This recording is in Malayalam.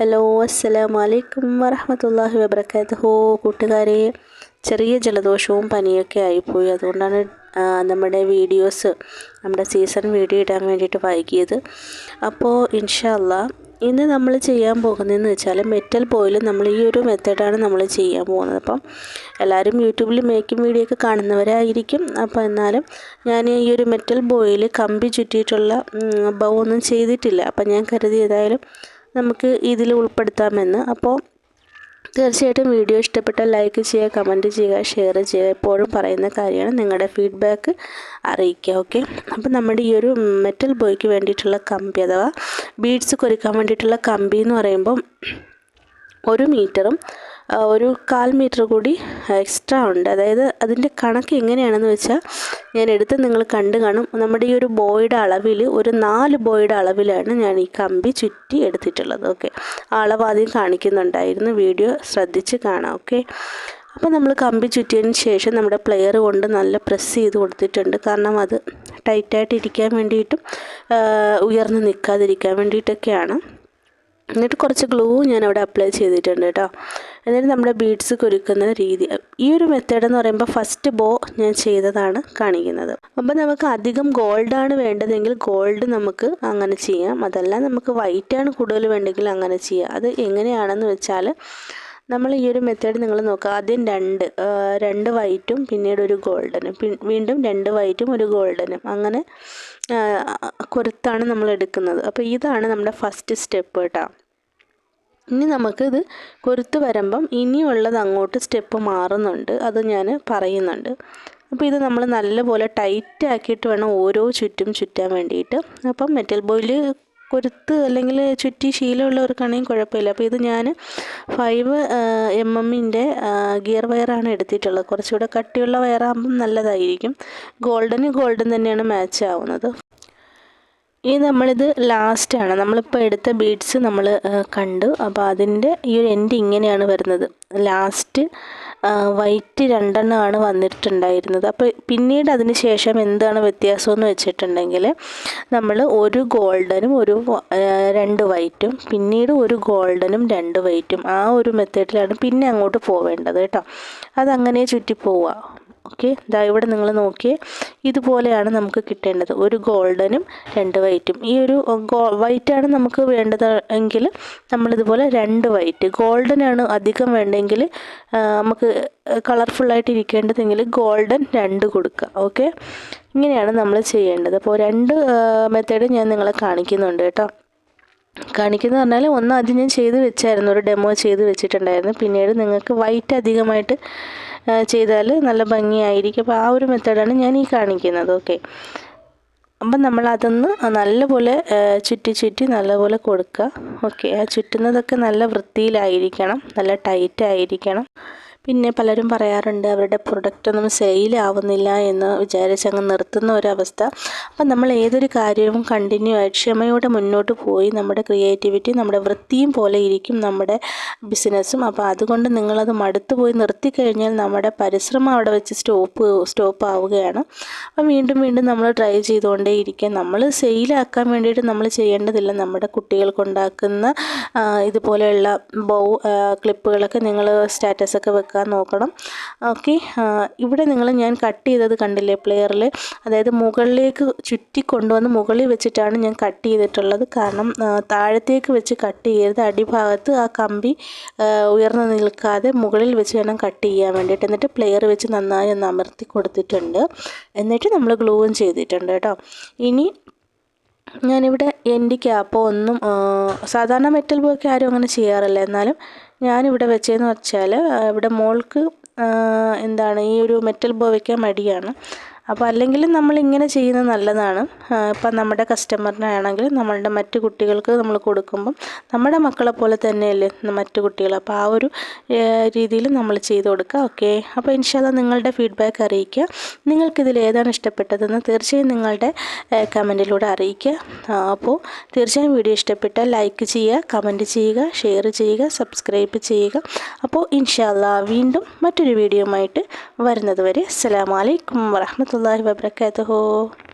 ഹലോ അസ്സലാം വലൈക്കും വറഹമത്തല്ലാഹി വബർക്കാത്തഹോ കൂട്ടുകാരെ ചെറിയ ജലദോഷവും പനിയൊക്കെ ആയിപ്പോയി. അതുകൊണ്ടാണ് നമ്മുടെ വീഡിയോസ് നമ്മുടെ സീസൺ വീഡിയോ ഇടാൻ വേണ്ടിയിട്ട് വൈകിയത്. അപ്പോൾ ഇൻഷല്ല ഇന്ന് നമ്മൾ ചെയ്യാൻ പോകുന്നതെന്ന് വെച്ചാൽ മെറ്റൽ ബോയിൽ നമ്മൾ ഈ ഒരു മെത്തേഡാണ് നമ്മൾ ചെയ്യാൻ പോകുന്നത്. അപ്പം എല്ലാവരും യൂട്യൂബിൽ മേക്കിംഗ് വീഡിയോ ഒക്കെ കാണുന്നവരായിരിക്കും. അപ്പോൾ എന്നാലും ഞാൻ ഈ ഒരു മെറ്റൽ ബോയിൽ കമ്പി ചുറ്റിയിട്ടുള്ള ബൗ ഒന്നും ചെയ്തിട്ടില്ല. അപ്പം ഞാൻ കരുതി ഏതായാലും നമുക്ക് ഇതിൽ ഉൾപ്പെടുത്താമെന്ന്. അപ്പോൾ തീർച്ചയായിട്ടും വീഡിയോ ഇഷ്ടപ്പെട്ടാൽ ലൈക്ക് ചെയ്യുക കമന്റ് ചെയ്യുക ഷെയർ ചെയ്യുക. എപ്പോഴും പറയുന്ന കാര്യമാണ്. നിങ്ങളുടെ ഫീഡ്ബാക്ക് അറിയിക്കുക ഓക്കെ അപ്പോൾ നമ്മുടെ ഈ ഒരു മെറ്റൽ ബോയ്ക്ക് വേണ്ടിയിട്ടുള്ള കമ്പി അഥവാ ബീഡ്സ് കൊരുക്കാൻ വേണ്ടിയിട്ടുള്ള കമ്പി എന്ന് പറയുമ്പം ഒരു മീറ്ററും ഒരു കാൽ മീറ്റർ കൂടി എക്സ്ട്രാ ഉണ്ട്. അതായത് അതിന്റെ കണക്ക് എങ്ങനെയാണെന്ന് വെച്ചാൽ ഞാൻ എടുത്ത് നിങ്ങൾ കണ്ടു കാണും. നമ്മുടെ ഈ ഒരു ബോയുടെ അളവിൽ ഒരു നാല് ബോയുടെ അളവിലാണ് ഞാൻ ഈ കമ്പി ചുറ്റി എടുത്തിട്ടുള്ളത്. ഓക്കെ. അളവ് ആദ്യം കാണിക്കുന്നുണ്ടായിരുന്നു. വീഡിയോ ശ്രദ്ധിച്ച് കാണാം. ഓക്കെ. അപ്പോൾ നമ്മൾ കമ്പി ചുറ്റിയതിന് ശേഷം നമ്മുടെ പ്ലെയർ കൊണ്ട് നല്ല പ്രസ് ചെയ്ത് കൊടുത്തിട്ടുണ്ട്. കാരണം അത് ടൈറ്റായിട്ട് ഇരിക്കാൻ വേണ്ടിയിട്ടും ഉയർന്ന് നിൽക്കാതിരിക്കാൻ വേണ്ടിയിട്ടൊക്കെയാണ്. എന്നിട്ട് കുറച്ച് ഗ്ലൂ ഞാൻ അവിടെ അപ്ലൈ ചെയ്തിട്ടുണ്ട് കേട്ടോ എന്നിട്ട് നമ്മുടെ ബീഡ്സ് കുരുക്കുന്ന രീതി. ഈ ഒരു മെത്തേഡ് എന്ന് പറയുമ്പോൾ ഫസ്റ്റ് ബോ ഞാൻ ചെയ്തതാണ് കാണിക്കുന്നത്. അപ്പം നമുക്ക് അധികം ഗോൾഡാണ് വേണ്ടതെങ്കിൽ ഗോൾഡ് നമുക്ക് അങ്ങനെ ചെയ്യാം. അതല്ല നമുക്ക് വൈറ്റാണ് കൂടുതൽ വേണ്ടെങ്കിൽ അങ്ങനെ ചെയ്യാം. അത് എങ്ങനെയാണെന്ന് വെച്ചാൽ നമ്മൾ ഈ ഒരു മെത്തേഡ് നിങ്ങൾ നോക്കുക. ആദ്യം രണ്ട് രണ്ട് വൈറ്റും പിന്നീട് ഒരു ഗോൾഡനും വീണ്ടും രണ്ട് വൈറ്റും ഒരു ഗോൾഡനും അങ്ങനെ കൊരുത്താണ് നമ്മൾ എടുക്കുന്നത്. അപ്പോൾ ഇതാണ് നമ്മുടെ ഫസ്റ്റ് സ്റ്റെപ്പ് കേട്ടോ. ഇനി നമുക്കിത് കൊരുത്ത് വരുമ്പം ഇനിയുള്ളത് അങ്ങോട്ട് സ്റ്റെപ്പ് മാറുന്നുണ്ട്. അത് ഞാൻ പറയുന്നുണ്ട്. അപ്പോൾ ഇത് നമ്മൾ നല്ലപോലെ ടൈറ്റ് ആക്കിയിട്ട് വേണം ഓരോ ചുറ്റും ചുറ്റാൻ വേണ്ടിയിട്ട്. അപ്പം മെറ്റൽ ബോയിൽ കൊരുത്ത് അല്ലെങ്കിൽ ചുറ്റി ശീലമുള്ളവർക്കാണെങ്കിൽ കുഴപ്പമില്ല. അപ്പോൾ ഇത് ഞാൻ ഫൈവ് എം എമ്മിന്റെ ഗിയർ വയറാണ് എടുത്തിട്ടുള്ളത്. കുറച്ചുകൂടെ കട്ടിയുള്ള വയറാകുമ്പം നല്ലതായിരിക്കും. ഗോൾഡന് ഗോൾഡൻ തന്നെയാണ് മാച്ച് ആവുന്നത്. ഇനി നമ്മളിത് ലാസ്റ്റാണ് നമ്മളിപ്പോൾ എടുത്ത ബീഡ്സ് നമ്മൾ കണ്ടു. അപ്പോൾ അതിന്റെ ഈ ഒരു എൻഡ് ഇങ്ങനെയാണ് വരുന്നത്. ലാസ്റ്റ് വൈറ്റ് രണ്ടെണ്ണമാണ് വന്നിട്ടുണ്ടായിരുന്നത്. അപ്പോൾ പിന്നീട് അതിന് ശേഷം എന്താണ് വ്യത്യാസം എന്ന് വെച്ചിട്ടുണ്ടെങ്കിൽ നമ്മൾ ഒരു ഗോൾഡനും ഒരു രണ്ട് വൈറ്റും പിന്നീട് ഒരു ഗോൾഡനും രണ്ട് വൈറ്റും ആ ഒരു മെത്തേഡിലാണ് പിന്നെ അങ്ങോട്ട് പോവേണ്ടത് കേട്ടോ. അതങ്ങനെ ചുറ്റി പോവുക ഓക്കെ ഇതാ ഇവിടെ നിങ്ങൾ നോക്കിയേ ഇതുപോലെയാണ് നമുക്ക് കിട്ടേണ്ടത്. ഒരു ഗോൾഡനും രണ്ട് വൈറ്റും. ഈ ഒരു വൈറ്റാണ് നമുക്ക് വേണ്ടത് എങ്കിൽ നമ്മളിതുപോലെ രണ്ട് വൈറ്റ്. ഗോൾഡനാണ് അധികം വേണ്ടെങ്കിൽ നമുക്ക് കളർഫുള്ളായിട്ട് ഇരിക്കേണ്ടതെങ്കിൽ ഗോൾഡൻ രണ്ട് കൊടുക്കുക. ഓക്കെ? ഇങ്ങനെയാണ് നമ്മൾ ചെയ്യേണ്ടത്. അപ്പോൾ രണ്ട് മെത്തേഡ് ഞാൻ നിങ്ങളെ കാണിക്കുന്നുണ്ട് കേട്ടോ. കാണിക്കുന്ന പറഞ്ഞാൽ ഒന്ന് ആദ്യം ഞാൻ ചെയ്ത് വെച്ചായിരുന്നു. ഒരു ഡെമോ ചെയ്ത് വെച്ചിട്ടുണ്ടായിരുന്നു. പിന്നീട് നിങ്ങൾക്ക് വൈറ്റ് അധികമായിട്ട് ചെയ്താൽ നല്ല ഭംഗിയായിരിക്കും. അപ്പോൾ ആ ഒരു മെത്തേഡാണ് ഞാൻ ഈ കാണിക്കുന്നത്. ഓക്കെ. അപ്പം നമ്മൾ അതൊന്ന് നല്ലപോലെ ചുറ്റി ചുറ്റി നല്ലപോലെ കൊടുക്കുക. ഓക്കെ. ആ ചുറ്റുന്നതൊക്കെ നല്ല വൃത്തിയിലായിരിക്കണം. നല്ല ടൈറ്റ് ആയിരിക്കണം പിന്നെ പലരും പറയാറുണ്ട് അവരുടെ പ്രൊഡക്റ്റ് ഒന്നും സെയിലാവുന്നില്ല എന്ന് വിചാരിച്ച് അങ്ങ് നിർത്തുന്ന ഒരവസ്ഥ. അപ്പം നമ്മൾ ഏതൊരു കാര്യവും കണ്ടിന്യൂ ആയി ക്ഷമയോടെ മുന്നോട്ട് പോയി നമ്മുടെ ക്രിയേറ്റിവിറ്റി നമ്മുടെ വൃത്തിയും പോലെ ഇരിക്കും നമ്മുടെ ബിസിനസ്സും അപ്പോൾ അതുകൊണ്ട് നിങ്ങളത് മടുത്തു പോയി നിർത്തി കഴിഞ്ഞാൽ നമ്മുടെ പരിശ്രമം അവിടെ വെച്ച് സ്റ്റോപ്പ് സ്റ്റോപ്പ് ആവുകയാണ്. അപ്പം വീണ്ടും വീണ്ടും നമ്മൾ ട്രൈ ചെയ്തുകൊണ്ടേ ഇരിക്കുക. നമ്മൾ സെയിലാക്കാൻ വേണ്ടിയിട്ട് നമ്മൾ ചെയ്യേണ്ടതില്ല. നമ്മുടെ കുട്ടികൾക്കുണ്ടാക്കുന്ന ഇതുപോലെയുള്ള ബൗ ക്ലിപ്പുകളൊക്കെ നിങ്ങൾ സ്റ്റാറ്റസൊക്കെ വെക്കുക. എടുക്കാൻ നോക്കണം. ഓക്കെ ഇവിടെ നിങ്ങൾ ഞാൻ കട്ട് ചെയ്തത് കണ്ടില്ലേ പ്ലെയറിൽ അതായത് മുകളിലേക്ക് ചുറ്റി കൊണ്ടുവന്ന് മുകളിൽ വെച്ചിട്ടാണ് ഞാൻ കട്ട് ചെയ്തിട്ടുള്ളത്. കാരണം താഴത്തേക്ക് വെച്ച് കട്ട് ചെയ്യരുത്. അടിഭാഗത്ത് ആ കമ്പി ഉയർന്നു നിൽക്കാതെ മുകളിൽ വെച്ച് വേണം കട്ട് ചെയ്യാൻ വേണ്ടിയിട്ട്. എന്നിട്ട് പ്ലെയർ വെച്ച് നന്നായി ഒന്ന് അമർത്തി കൊടുത്തിട്ടുണ്ട്. എന്നിട്ട് നമ്മൾ ഗ്ലൂവും ചെയ്തിട്ടുണ്ട് കേട്ടോ. ഇനി ഞാനിവിടെ എന്റെ ക്യാപ്പോ ഒന്നും സാധാരണ മെറ്റൽ ബോയ്ക്ക് ആരും അങ്ങനെ ചെയ്യാറില്ല. എന്നാലും ഞാനിവിടെ വെച്ചതെന്ന് വെച്ചാൽ ഇവിടെ മോൾക്ക് എന്താണ് ഈ ഒരു മെറ്റൽ ബോ വയ്ക്കാൻ മടിയാണ്. അപ്പോൾ അല്ലെങ്കിൽ നമ്മൾ ഇങ്ങനെ ചെയ്യുന്നത് നല്ലതാണ്. ഇപ്പം നമ്മുടെ കസ്റ്റമറിനാണെങ്കിൽ നമ്മളുടെ മറ്റു കുട്ടികൾക്ക് നമ്മൾ കൊടുക്കുമ്പം നമ്മുടെ മക്കളെ പോലെ തന്നെയല്ലേ മറ്റു കുട്ടികൾ. അപ്പോൾ ആ ഒരു രീതിയിൽ നമ്മൾ ചെയ്ത് കൊടുക്കുക. ഓക്കെ? അപ്പോൾ ഇൻഷാല്ല നിങ്ങളുടെ ഫീഡ്ബാക്ക് അറിയിക്കുക. നിങ്ങൾക്കിതിൽ ഏതാണ് ഇഷ്ടപ്പെട്ടതെന്ന് തീർച്ചയായും നിങ്ങളുടെ കമന്റിലൂടെ അറിയിക്കുക. അപ്പോൾ തീർച്ചയായും വീഡിയോ ഇഷ്ടപ്പെട്ടാൽ ലൈക്ക് ചെയ്യുക കമന്റ് ചെയ്യുക ഷെയർ ചെയ്യുക സബ്സ്ക്രൈബ് ചെയ്യുക. അപ്പോൾ ഇൻഷാല്ല വീണ്ടും മറ്റൊരു വീഡിയോ ആയിട്ട് വരുന്നത് വരെ. warahmatullahi wabarakatuh.